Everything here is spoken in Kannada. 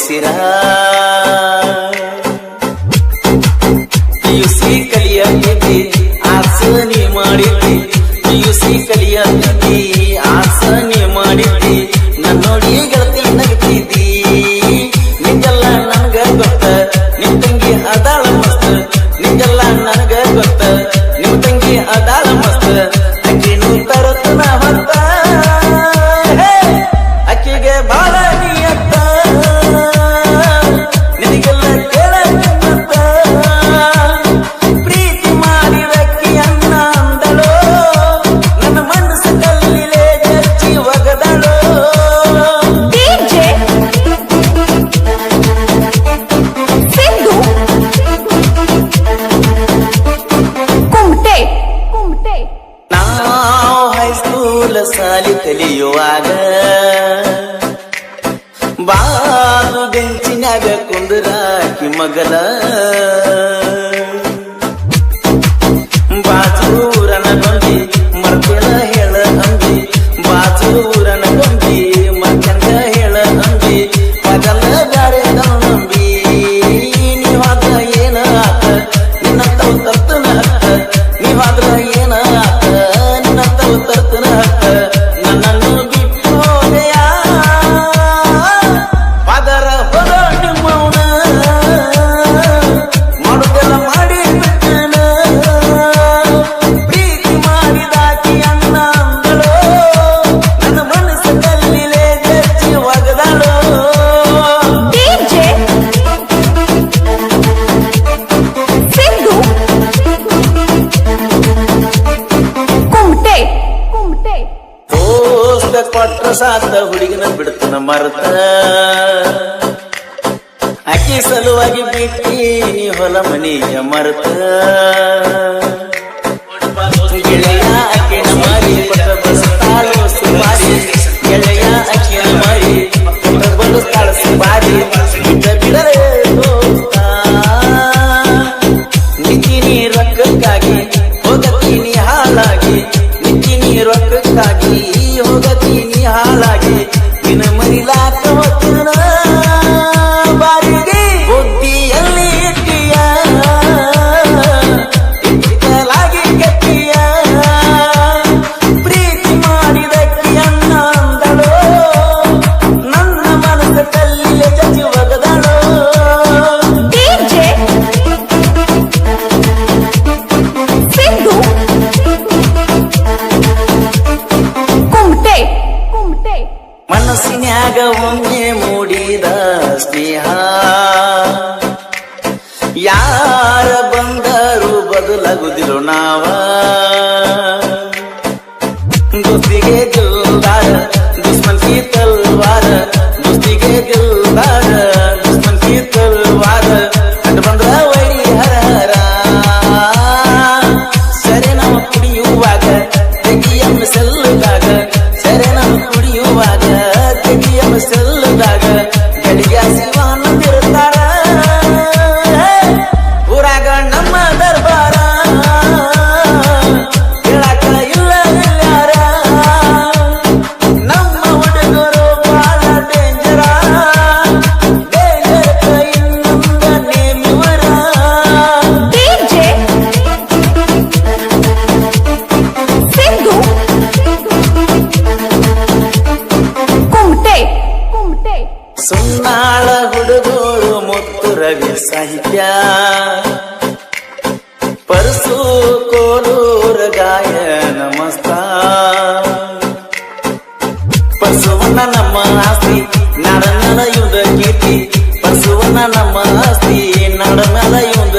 ಉಸಿರ ಪಿಯುಸಿ ಕಲಿಯತ್ತಿದ್ದಿ ಆಸನಿ ಮಾಡಿದ್ದಿ. ಪಿಯುಸಿ ಕಲಿಯತ್ತಿದ್ದಿ ಬೆಂಚಿನಾಗ ಕುಂದರಾಕಿ ಮಗಲ. ಬಾಜೂರನ ಗೊಂಬಿ ಮರ್ಕೊಳ ಹೇಳ ಅಂಬಿ. ಬಾಜೂರನ ಗೊಂಬಿ ಮರ್ಕಂಡ ಹೇಳ ಅಂಬಿ. ಮಗಲ ಬ್ಯಾರೆ ನಂಬಿ. ನೀವಾದ ಏನ ಆತ? ನಿನ್ನ ತವ ತರ್ತನ ಹತ್ತ. ನೀವಾದ್ರ ಏನ ಆತ? ನಿನ್ನ ತವ ತರ್ತನ ಹತ್ತ. ಕೊಟ್ರ ಸಾತ ಹುಡುಗಿನ ಬಿಡ್ತನ ಮರತ. ಅಕ್ಕಿ ಸಲುವಾಗಿ ಬಿಟ್ಟಿ ಹೊಲ ಮನೆಯ ಮರತ. ಗೆಳೆಯ ಅಕ್ಕಿನ ಮಾರಿ ಕೊಟ್ಟ ಕೊಟ್ಟ ಬಿಡರೆ ಬದಲಾಗುದಿರೋ ನಾವ. ದೋಸ್ತಿಗೆ ಗೆಲ್ದಾರ, ದುಶ್ಮನ್ ಕಿ ತಲ್ವಾರ. ದೋಸ್ತಿಗೆ ಗೆಲ್ದಾರ, ದುಶ್ಮನ್ ಕಿ ತಲ್ವಾರ. ಕಂಡು ಬಂದ್ರ ವೈರಿ ಸರಿ ನಾವು ಕುಡಿಯುವಾಗ ತೆಗಿಯ ಸೆಲ್ಲದಾಗ. ಸರಿ ನಾವು ಕುಡಿಯುವಾಗ ತೆಗಿಯ ಸೆಲ್ಲದಾಗ ಪರಸುವನ್ನ ನಮ್ಮ ಆಸ್ತಿ ನಡ ಇವಂದ ಕೀರ್ತಿ ಬಸವನ ನಮ್ಮ ಆಸ್ತಿ ನಡ ಇವಂದ